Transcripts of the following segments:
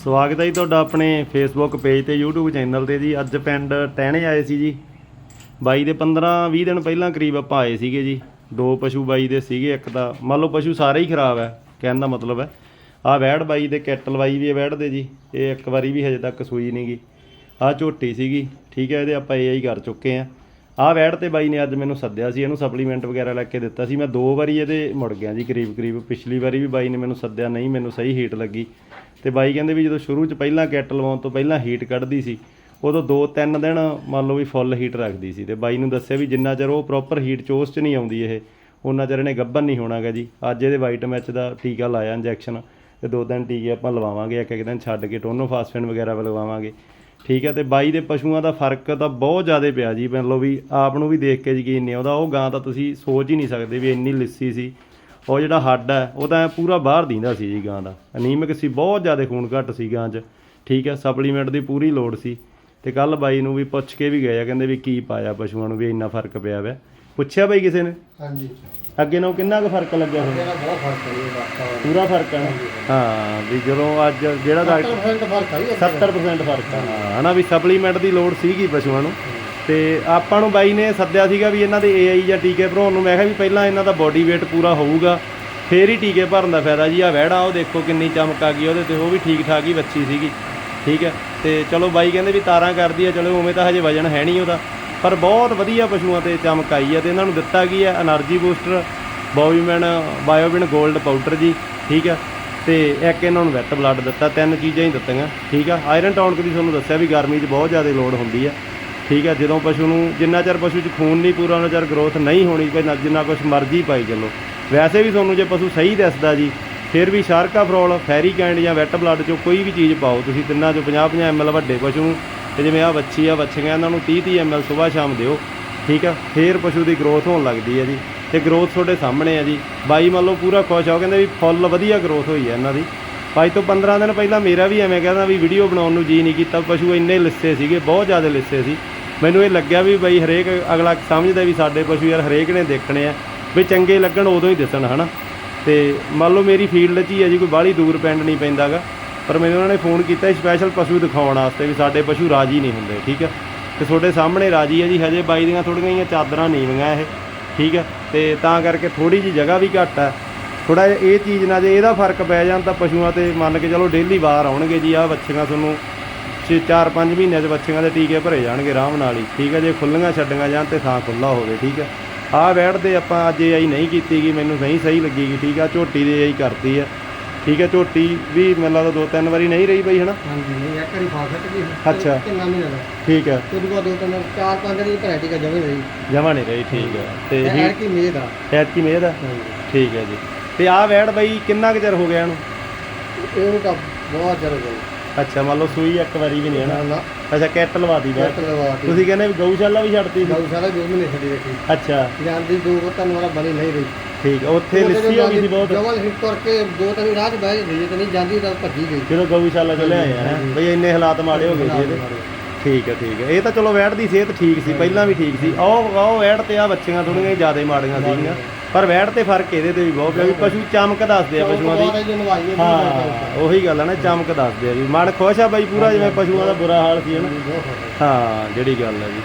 ਸਵਾਗਤ ਹੈ ਜੀ ਤੁਹਾਡਾ ਆਪਣੇ ਫੇਸਬੁੱਕ ਪੇਜ ਤੇ YouTube ਚੈਨਲ ਤੇ ਜੀ। ਅੱਜ ਪਿੰਡ ਟਹਿਣੇ ਆਏ ਸੀ ਜੀ। ਬਾਈ ਦੇ 15 20 ਦਿਨ ਪਹਿਲਾਂ ਕਰੀਬ ਆਪਾਂ ਆਏ ਸੀਗੇ ਜੀ। ਦੋ ਪਸ਼ੂ ਬਾਈ ਦੇ ਸੀਗੇ, ਇੱਕ ਤਾਂ ਮੰਨ ਲਓ ਪਸ਼ੂ ਸਾਰੇ ਹੀ ਖਰਾਬ ਹੈ, ਕਹਿਣ ਦਾ ਮਤਲਬ ਹੈ। ਆਹ ਵੈੜ ਬਾਈ ਦੇ ਕੈਟਲ ਬਾਈ ਵੀ ਹੈ ਵੈੜ ਦੇ ਜੀ। ਇਹ ਇੱਕ ਵਾਰੀ ਵੀ ਹਜੇ ਤੱਕ ਸੂਈ ਨਹੀਂਗੀ ਆਹ ਝੋਟੀ ਸੀਗੀ, ਠੀਕ ਹੈ, ਇਹਦੇ ਆਪਾਂ ਏਆਈ ਕਰ ਚੁੱਕੇ ਆ ਆਹ ਵੈੜ ਤੇ ਬਾਈ ਨੇ ਅੱਜ ਮੈਨੂੰ ਸੱਦਿਆ ਸੀ, ਇਹਨੂੰ ਸਪਲੀਮੈਂਟ ਵਗੈਰਾ ਲੈ ਕੇ ਦਿੱਤਾ ਸੀ। ਮੈਂ ਦੋ ਵਾਰੀ ਇਹਦੇ ਮੁੜ ਗਿਆ ਜੀ ਕਰੀਬ ਕਰੀਬ ਪਿਛਲੀ ਵਾਰੀ ਵੀ ਬਾਈ ਨੇ ਮੈਨੂੰ ਸੱਦਿਆ, ਨਹੀਂ, ਮੈਨੂੰ ਸਹੀ ਹੀਟ ਲੱਗੀ। ਤੇ ਬਾਈ ਕਹਿੰਦੇ ਵੀ ਜਦੋਂ ਸ਼ੁਰੂ ਚ ਪਹਿਲਾਂ ਕੈਟ ਲਵਾਉਣ ਤੋਂ ਪਹਿਲਾਂ ਹੀਟ ਕੱਢਦੀ ਸੀ, ਉਦੋਂ 2-3 ਦਿਨ ਮੰਨ ਲਓ ਵੀ ਫੁੱਲ ਹੀਟ ਰੱਖਦੀ ਸੀ ਤੇ ਬਾਈ ਨੂੰ ਦੱਸਿਆ ਵੀ ਜਿੰਨਾ ਚਿਰ ਉਹ ਪ੍ਰੋਪਰ ਹੀਟ ਚੋਸ ਚ ਨਹੀਂ ਆਉਂਦੀ ਇਹ, ਉਹਨਾਂ ਚਿਰ ਇਹਨੇ ਗੱਭਨ ਨਹੀਂ ਹੋਣਾਗਾ ਜੀ। ਅੱਜ ਇਹਦੇ ਵਾਈਟ ਮੈਚ ਦਾ ਟੀਕਾ ਲਾਇਆ ਇੰਜੈਕਸ਼ਨ ਤੇ ਦੋ ਤਿੰਨ ਟੀਕੇ ਆਪਾਂ ਲਵਾਵਾਂਗੇ, ਇੱਕ ਇੱਕ ਦਿਨ ਛੱਡ ਕੇ ਟੋਨੋਫਾਸਫੇਨ ਵਗੈਰਾ ਵੀ ਲਵਾਵਾਂਗੇ। ਠੀਕ ਹੈ ਤੇ ਬਾਈ ਦੇ ਪਸ਼ੂਆਂ ਦਾ ਫ਼ਰਕ ਤਾਂ ਬਹੁਤ ਜ਼ਿਆਦਾ ਪਿਆ ਜੀ, ਮੰਨ ਲਓ ਵੀ ਆਪ ਨੂੰ ਵੀ ਦੇਖ ਕੇ ਯਕੀਨ ਨਹੀਂ ਆਉਂਦਾ, ਉਹ ਗਾਂ ਤਾਂ ਤੁਸੀਂ ਸੋਚ ਹੀ ਨਹੀਂ ਸਕਦੇ ਵੀ ਇੰਨੀ ਲਿੱਸੀ ਸੀ। ਉਹ ਜਿਹੜਾ ਹੱਡ ਹੈ ਉਹ ਤਾਂ ਪੂਰਾ ਬਾਹਰ ਦਿੰਦਾ ਸੀ ਜੀ ਗਾਂ ਦਾ। ਅਨੀਮਿਕ ਸੀ ਬਹੁਤ ਜ਼ਿਆਦਾ ਖੂਨ ਘੱਟ ਸੀ ਗਾਂ 'ਚ। ਠੀਕ ਹੈ ਸਪਲੀਮੈਂਟ ਦੀ ਪੂਰੀ ਲੋੜ ਸੀ। ਤੇ ਕੱਲ ਬਾਈ ਨੂੰ ਵੀ ਪੁੱਛ ਕੇ ਵੀ ਗਏ ਆ ਕਹਿੰਦੇ ਵੀ ਕੀ ਪਾਇਆ ਪਸ਼ੂਆਂ ਨੂੰ ਵੀ ਇੰਨਾ ਫ਼ਰਕ ਪਿਆ ਵਾ। ਪੁੱਛਿਆ ਬਾਈ ਕਿਸੇ ਨੇ? ਹਾਂਜੀ। ਅੱਗੇ ਨਾਲੋਂ ਕਿੰਨਾ ਕੁ ਫ਼ਰਕ ਲੱਗਿਆ ਹੁਣ? ਇਹਦਾ ਬਹੁਤ ਫ਼ਰਕ ਹੈ ਡਾਕਟਰ ਪੂਰਾ ਫ਼ਰਕ ਹੈ? ਹਾਂ ਵੀ ਜਦੋਂ ਅੱਜ ਜਿਹੜਾ ਡਾਕਟਰ 70% ਫ਼ਰਕ ਹੈ ਜੀ 70% ਫ਼ਰਕ ਆ ਹਾਂ, ਹਨਾ ਵੀ ਸਪਲੀਮੈਂਟ ਦੀ ਲੋੜ ਸੀਗੀ ਪਸ਼ੂਆਂ ਨੂੰ। ਤੇ ਆਪਾਂ ਨੂੰ ਬਾਈ ਨੇ ਸੱਦਿਆ ਸੀਗਾ ਵੀ ਇਹਨਾਂ ਦੇ ਏਆਈ ਜਾਂ ਟੀਕੇ ਭਰਾਉਣ ਨੂੰ। ਮੈਂ ਕਿਹਾ ਵੀ ਪਹਿਲਾਂ ਇਹਨਾਂ ਦਾ ਬੋਡੀ weight ਪੂਰਾ ਹੋਊਗਾ, ਫੇਰ ਹੀ ਟੀਕੇ ਭਰਨ ਦਾ ਫਾਇਦਾ ਜੀ। ਆ ਵਹਿੜਾ, ਉਹ ਦੇਖੋ ਕਿੰਨੀ ਚਮਕ ਆ ਗਈ, ਉਹਦੇ ਤੇ ਉਹ ਵੀ ਠੀਕ ਠਾਕ ਹੀ ਬੱਚੀ ਸੀਗੀ। ਠੀਕ ਹੈ, ਤੇ ਚਲੋ ਬਾਈ ਕਹਿੰਦੇ ਵੀ ਤਾਰਾਂ ਕਰਦੀ ਆ, ਚਲੋ ਉਵੇਂ ਤਾਂ ਹਜੇ ਵਜਨ ਹੈ ਨਹੀਂ ਉਹਦਾ। ਪਰ ਬਹੁਤ ਵਧੀਆ ਪਸ਼ੂਆਂ ਤੇ ਚਮਕ ਆਈ ਆ ਤੇ ਇਹਨਾਂ ਨੂੰ ਦਿੱਤਾ ਕੀ ਆ એનર્ਜੀ ਬੂਸਟਰ ਬੋਵੀਮੈਨ ਬਾਇਓਬਿਨ 골ਡ ਪਾਊਡਰ ਜੀ। ਠੀਕ ਹੈ, ਤੇ ਇੱਕ ਇਹਨਾਂ ਨੂੰ ਵੈਟ ਬਲੱਡ ਦਿੱਤਾ, ਤਿੰਨ ਚੀਜ਼ਾਂ ਹੀ ਦਿੱਤੀਆਂ। ਠੀਕ ਆ ਆਇਰਨ ਟੌਨਕ ਦੀ ਤੁਹਾਨੂੰ ਦੱਸਿਆ ਵੀ ਗਰਮੀ 'ਚ ਬਹੁਤ ਜ਼ਿਆਦਾ ਲੋਡ ਹੁੰਦੀ ਆ। ਠੀਕ ਹੈ, ਜਦੋਂ ਪਸ਼ੂ ਨੂੰ ਜਿੰਨਾ ਚਿਰ ਪਸ਼ੂ 'ਚ ਖੂਨ ਨਹੀਂ ਪੂਰਾ, ਉਹਨਾਂ ਚਿਰ ਗਰੋਥ ਨਹੀਂ ਹੋਣੀ, ਕੋਈ ਜਿੰਨਾ ਕੁਛ ਮਰਜ਼ੀ ਪਾਈ ਚੱਲੋ। ਵੈਸੇ ਵੀ ਤੁਹਾਨੂੰ ਜੇ ਪਸ਼ੂ ਸਹੀ ਦੱਸਦਾ ਜੀ, ਫਿਰ ਵੀ ਸ਼ਾਰਕਾ ਫਰੋਲ, ਫੈਰੀ ਕੈਂਡ ਜਾਂ ਵੈਟ ਬਲੱਡ 'ਚੋਂ ਕੋਈ ਵੀ ਚੀਜ਼ ਪਾਓ। ਤੁਸੀਂ ਤਿੰਨਾਂ 'ਚੋਂ 50 50 ਐਮਐਲ ਵੱਡੇ ਪਸ਼ੂ ਨੂੰ, ਤੇ ਜਿਵੇਂ ਆ ਵੱਛੀ ਆ, ਵੱਛੀਆਂ ਇਹਨਾਂ ਨੂੰ 30 30 ਐਮਐਲ ਸਵੇਰ ਸ਼ਾਮ ਦਿਓ, ਠੀਕ ਆ? ਫੇਰ ਪਸ਼ੂ ਦੀ ਗਰੋਥ ਹੋਣ ਲੱਗਦੀ ਹੈ ਜੀ, ਤੇ ਗਰੋਥ ਤੁਹਾਡੇ ਸਾਹਮਣੇ ਆ ਜੀ। ਬਾਈ ਮੰਨ ਲਓ ਪੂਰਾ ਖੁਸ਼ ਆ, ਉਹ ਕਹਿੰਦੇ ਵੀ ਫੁੱਲ ਵਧੀਆ ਗਰੋਥ ਹੋਈ ਹੈ ਇਹਨਾਂ ਦੀ। ਅੱਜ ਤੋਂ 15 ਦਿਨ ਪਹਿਲਾਂ ਮੇਰਾ ਵੀ ਐਵੇਂ ਕਹਿੰਦਾ ਵੀ ਵੀਡੀਓ ਬਣਾਉਣ ਨੂੰ ਜੀ ਨਹੀਂ ਕੀਤਾ, ਪਸ਼ੂ ਇੰਨੇ ਲਿੱਸੇ ਸੀਗੇ, ਬਹੁਤ ਜ਼ਿਆਦਾ ਲਿੱਸੇ ਸੀ। ਮੈਨੂੰ ਇਹ ਲੱਗਿਆ ਵੀ ਬਈ ਹਰੇਕ ਅਗਲਾ ਸਮਝਦਾ ਵੀ ਸਾਡੇ ਪਸ਼ੂ ਯਾਰ ਹਰੇਕ ਨੇ ਦੇਖਣੇ ਆ, ਵੀ ਚੰਗੇ ਲੱਗਣ ਉਦੋਂ ਹੀ ਦਿਸਣ, ਹਨਾ? ਤੇ ਮੰਨ ਲਓ ਮੇਰੀ ਫੀਲਡ 'ਚ ਹੀ ਹੈ ਜੀ, ਕੋਈ ਬਾਹਲੀ ਦੂਰ ਪਿੰਡ ਨਹੀਂ ਪੈਂਦਾਗਾ, ਪਰ ਮੈਨੂੰ ਉਹਨਾਂ ਨੇ ਫੋਨ ਕੀਤਾ ਸਪੈਸ਼ਲ ਪਸ਼ੂ ਦਿਖਾਉਣ ਵਾਸਤੇ ਵੀ ਸਾਡੇ ਪਸ਼ੂ ਰਾਜੀ ਨਹੀਂ ਹੁੰਦੇ, ਠੀਕ ਹੈ ਤੇ ਤੁਹਾਡੇ ਸਾਹਮਣੇ ਰਾਜੀ ਹੈ ਜੀ, ਹਜੇ ਬਾਈ ਦੀਆਂ ਥੋੜੀਆਂ ਜਿਹੀਆਂ ਚਾਦਰਾਂ ਨੀਵੀਆਂ ਇਹ, ਠੀਕ ਹੈ ਤੇ ਤਾਂ ਕਰਕੇ ਥੋੜੀ ਜੀ ਜਗ੍ਹਾ ਵੀ ਘੱਟ ਹੈ ਥੋੜਾ ਜਿਹਾ ਇਹ ਚੀਜ਼ ਨਾਲ ਜੇ ਇਹਦਾ ਫ਼ਰਕ ਪੈ ਜਾਣ ਤਾਂ ਪਸ਼ੂਆਂ ਤੇ ਮੰਨ ਕੇ ਚਲੋ ਡੇਲੀ ਬਾਹਰ ਆਉਣਗੇ ਜੀ, ਆਹ ਵੱਛੀਆਂ ਤੁਹਾਨੂੰ 4-5 ਮਹੀਨਿਆਂ 'ਚ ਵੱਛੀਆਂ ਦੇ ਟੀਕੇ ਭਰੇ ਜਾਣਗੇ ਆਰਾਮ ਨਾਲ ਹੀ। ਠੀਕ ਹੈ ਜੇ ਖੁੱਲੀਆਂ ਛੱਡੀਆਂ ਜਾਣ ਤੇ ਥਾਂ ਖੁੱਲਾ ਹੋਵੇ ਠੀਕ ਹੈ। ਆਹ ਵੈੜਦੇ ਆਪਾਂ ਅੱਜ ਇਹ ਆਈ ਨਹੀਂ ਕੀਤੀ ਗੀ ਮੈਨੂੰ ਨਹੀਂ ਸਹੀ ਲੱਗੀਗੀ ਠੀਕ ਆ ਝੋਟੀ ਦੇ ਆਈ ਕਰਤੀ ਆ ਠੀਕ ਹੈ ਝੋਟੀ ਵੀ ਮੈਨੂੰ ਲੱਗਦਾ ਦੋ ਤਿੰਨ ਵਾਰੀ ਨਹੀਂ ਰਹੀ ਬਈ ਹਨਾ? ਹਾਂਜੀ ਨਹੀਂ ਇੱਕ ਵਾਰੀ ਫਾਸ ਸੱਟ ਗਈ। ਅੱਛਾ। ਕਿੰਨਾ ਮਹੀਨਾ ਦਾ? ਠੀਕ ਹੈ। ਉਹਦੇ ਬਾਅਦ ਦੋ ਤਿੰਨ ਚਾਰ ਪੰਜ ਦਿਨ ਭੈਟੀ ਕਾ ਜਮੇ ਰਹੀ। ਜਮਾ ਨਹੀਂ ਰਹੀ ਠੀਕ ਹੈ। ਤੇ ਇਹ ਹੀ ਕੀ ਮੇਦ ਆ। ਆ? ਠੀਕ ਹੈ ਜੀ। ਤੇ ਆਹ ਵੈੜ ਬਈ ਕਿੰਨਾ ਕੁ ਚਿਰ ਹੋ ਗਿਆ ਇਹਨੂੰ? ਇਹਨੂੰ ਤਾਂ ਬਹੁਤ ਜ਼ਰੂਰ ਗਈ ਅੱਛਾ ਮੰਨ ਲਓ ਸੂਈ ਇੱਕ ਵਾਰੀ ਵੀ ਨਹੀਂ ਨਾ। ਅੱਛਾ ਕੈਟ ਲਵਾਦੀ ਵੈੜ ਜੱਟ ਲਵਾ ਕੇ ਤੁਸੀਂ ਕਹਿੰਦੇ ਵੀ ਗਊਸ਼ਾਲਾ ਵੀ ਛੱਡਤੀ ਸੀ? ਗਊਸ਼ਾਲਾ ਦੋ ਮਹੀਨੇ ਛੱਡੀ ਰੱਖੀ ਅੱਛਾ। ਜਾਂਦੀ ਦੋ ਤਿੰਨ ਵਾਰਾ ਬਣੀ ਨਹੀਂ ਰਹੀ। ਠੀਕ ਉੱਥੇ ਲਿੱਸੀ ਹੋ ਗਈ ਸੀ ਬਹੁਤ। ਜਮਲ ਹਿੱਟ ਕਰਕੇ ਦੋ ਤਿੰਨ ਰਾਤ ਬਹਿ ਗਈ ਤੇ ਨਹੀਂ ਜਾਂਦੀ ਤਾਂ ਭੱਜੀ ਗਈ। ਜਦੋਂ ਗਊਸ਼ਾਲਾ ਚ ਲਿਆਏ ਆ ਹੈਂ। ਬਈ ਇੰਨੇ ਹਾਲਾਤ ਮਾੜੇ ਹੋ ਗਏ ਜੀ ਇਹਦੇ। ਠੀਕ ਹੈ ਠੀਕ ਹੈ ਇਹ ਤਾਂ ਚਲੋ ਵੈੜ ਦੀ ਸਿਹਤ ਠੀਕ ਸੀ ਪਹਿਲਾਂ ਵੀ ਠੀਕ ਸੀ। ਉਹ ਉਹ ਵੈੜ ਤੇ ਆ ਬੱਚੀਆਂ ਥੋੜੀਆਂ ਜ਼ਿਆਦਾ ਮਾੜੀਆਂ ਸੀਗੀਆਂ। ਪਰ ਵੈੜ ਤੇ ਫ਼ਰਕ ਇਹਦੇ ਤੇ ਵੀ ਬਹੁਤ ਪਿਆ ਵੀ ਪਸ਼ੂ ਚਮਕ ਦੱਸਦੇ ਆ ਪਸ਼ੂਆਂ ਦੀ। ਹਾਂ ਉਹੀ ਗੱਲ ਆ ਨਾ ਚਮਕ ਦੱਸਦੇ ਆ ਵੀ। ਮਨ ਖੁਸ਼ ਆ ਬਾਈ ਪੂਰਾ ਜਿਵੇਂ ਪਸ਼ੂਆਂ ਦਾ ਬੁਰਾ ਹਾਲ ਸੀ ਹਨਾ। ਹਾਂ ਜਿਹੜੀ ਗੱਲ ਹੈ ਜੀ।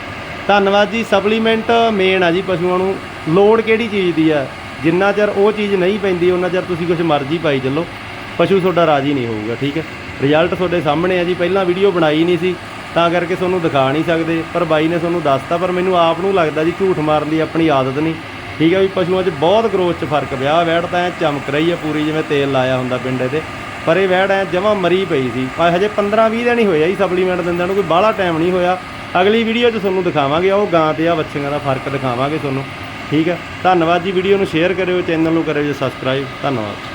ਧੰਨਵਾਦ ਜੀ ਸਪਲੀਮੈਂਟ ਮੇਨ ਆ ਜੀ ਪਸ਼ੂਆਂ ਨੂੰ। ਲੋੜ ਕਿਹੜੀ ਚੀਜ਼ ਦੀ ਆ? ਜਿੰਨਾ ਚਿਰ ਉਹ ਚੀਜ਼ ਨਹੀਂ ਪੈਂਦੀ ਉਹਨਾਂ ਚਿਰ ਤੁਸੀਂ ਕੁਝ ਮਰਜ਼ੀ ਪਾਈ ਚੱਲੋ। ਪਸ਼ੂ ਤੁਹਾਡਾ ਰਾਜੀ ਨਹੀਂ ਹੋਊਗਾ ਠੀਕ ਹੈ ਰਿਜ਼ਲਟ ਤੁਹਾਡੇ ਸਾਹਮਣੇ ਆ ਜੀ। ਪਹਿਲਾਂ ਵੀਡੀਓ ਬਣਾਈ ਨਹੀਂ ਸੀ। ਤਾਂ ਕਰਕੇ ਤੁਹਾਨੂੰ ਦਿਖਾ ਨਹੀਂ ਸਕਦੇ, ਪਰ ਬਾਈ ਨੇ ਤੁਹਾਨੂੰ ਦੱਸਤਾ, ਪਰ ਮੈਨੂੰ ਆਪ ਨੂੰ ਲੱਗਦਾ ਜੀ ਝੂਠ ਮਾਰਨ ਦੀ ਆਪਣੀ ਆਦਤ ਨਹੀਂ। ਠੀਕ ਹੈ ਵੀ ਪਸ਼ੂਆਂ 'ਚ ਬਹੁਤ ਗਰੋਥ 'ਚ ਫ਼ਰਕ ਪਿਆ ਵੈੜ ਤਾਂ ਐ ਚਮਕ ਰਹੀ ਹੈ ਪੂਰੀ, ਜਿਵੇਂ ਤੇਲ ਲਾਇਆ ਹੁੰਦਾ ਪਿੰਡੇ ਤੇ। ਪਰ ਇਹ ਵੈੜ ਐ ਜਮਾ ਮਰੀ ਪਈ ਸੀ। ਪਰ ਹਜੇ 15-20 ਦਿਨ ਹੀ ਹੋਇਆ ਜੀ ਸਪਲੀਮੈਂਟ ਦਿੰਦਿਆਂ ਨੂੰ, ਕੋਈ ਬਾਹਲਾ ਟਾਈਮ ਨਹੀਂ ਹੋਇਆ। ਅਗਲੀ ਵੀਡੀਓ 'ਚ ਤੁਹਾਨੂੰ ਦਿਖਾਵਾਂਗੇ, ਉਹ ਗਾਂ ਤੇ ਆ ਬੱਚਿਆਂ ਦਾ ਫ਼ਰਕ ਦਿਖਾਵਾਂਗੇ ਤੁਹਾਨੂੰ। ਠੀਕ ਹੈ ਧੰਨਵਾਦ ਜੀ ਵੀਡੀਓ ਨੂੰ ਸ਼ੇਅਰ ਕਰਿਓ ਚੈਨਲ ਨੂੰ ਕਰਿਓ, ਜੀ ਸਬਸਕ੍ਰਾਈਬ ਧੰਨਵਾਦ।